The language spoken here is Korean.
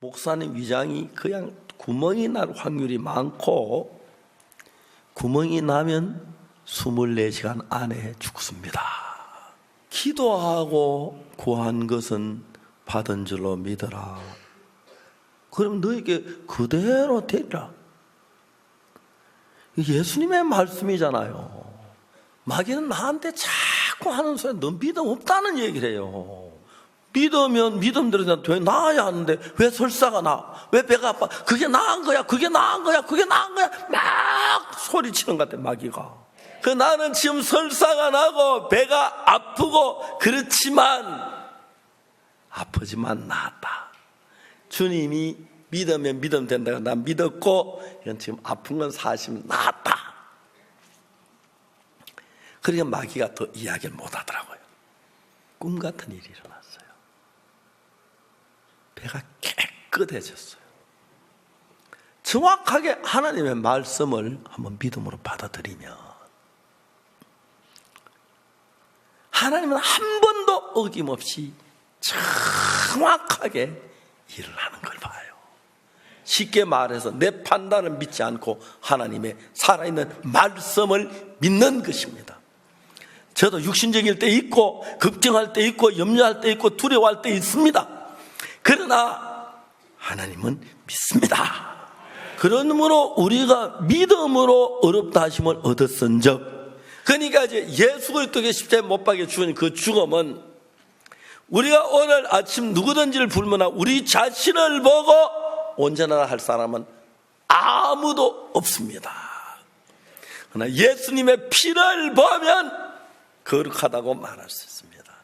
목사님 위장이 그냥 구멍이 날 확률이 많고 구멍이 나면 24시간 안에 죽습니다. 기도하고 구한 것은 받은 줄로 믿어라. 그럼 너에게 그대로 되리라. 예수님의 말씀이잖아요. 마귀는 나한테 자꾸 하는 소리, 너 믿음 없다는 얘기를 해요. 믿으면 믿음대로 왜 나아야 하는데 왜 설사가 나? 왜 배가 아파? 그게 나은 거야, 그게 나은 거야, 그게 나은 거야. 막 소리치는 것 같아, 마귀가. 그 나는 지금 설사가 나고 배가 아프고 그렇지만 아프지만 나았다. 주님이 믿으면 믿으면 된다고 난 믿었고 이건 지금 아픈 건 사실 나았다. 그러니까 마귀가 더 이야기를 못 하더라고요. 꿈 같은 일이 일어났어요. 배가 깨끗해졌어요. 정확하게 하나님의 말씀을 한번 믿음으로 받아들이면 하나님은 한 번도 어김없이 정확하게 일을 하는 걸 봐요. 쉽게 말해서 내 판단을 믿지 않고 하나님의 살아있는 말씀을 믿는 것입니다. 저도 육신적일 때 있고, 걱정할 때 있고, 염려할 때 있고, 두려워할 때 있습니다. 그러나 하나님은 믿습니다. 그러므로 우리가 믿음으로 어렵다 하심을 얻었은즉, 그러니까 이제 예수 그리스도의 십자에 못 박혀 죽은 그 죽음은 우리가 오늘 아침 누구든지를 불문하 우리 자신을 보고 온전하다 할 사람은 아무도 없습니다. 그러나 예수님의 피를 보면 거룩하다고 말할 수 있습니다.